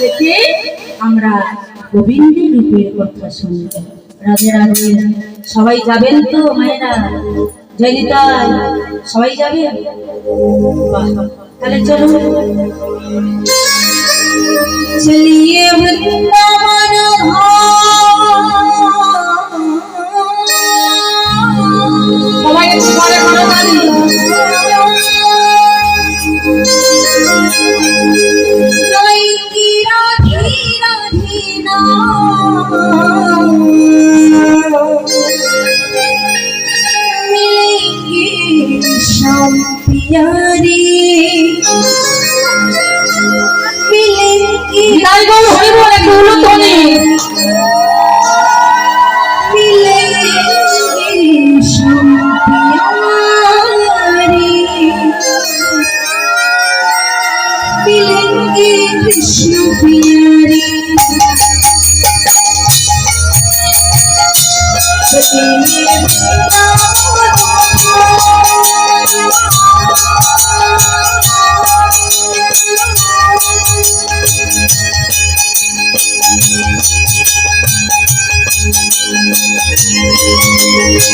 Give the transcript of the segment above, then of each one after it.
যেতে আমরা গোবিন্দের রূপের কথা শুনব রাজে রাজে সবাই যাবেন তো মায়েরা জয় সবাই যাবে তাহলে চলো চলিয়ে বৃন্দাবন ধাম নাম পিয়ারে মিলে কি নাই বল হরি বল একটু হলো তোনি মিলে কৃষ্ণ পিয়ারে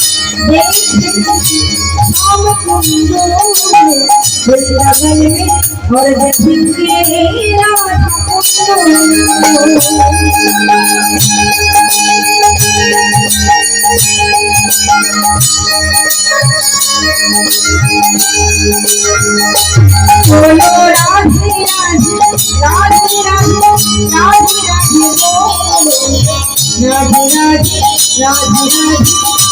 राज में राज बोलो राधे राधे राधे राधे राधे राधे राधे राधे राधे राधे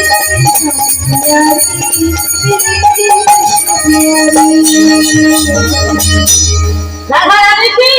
রাধা রাধে কি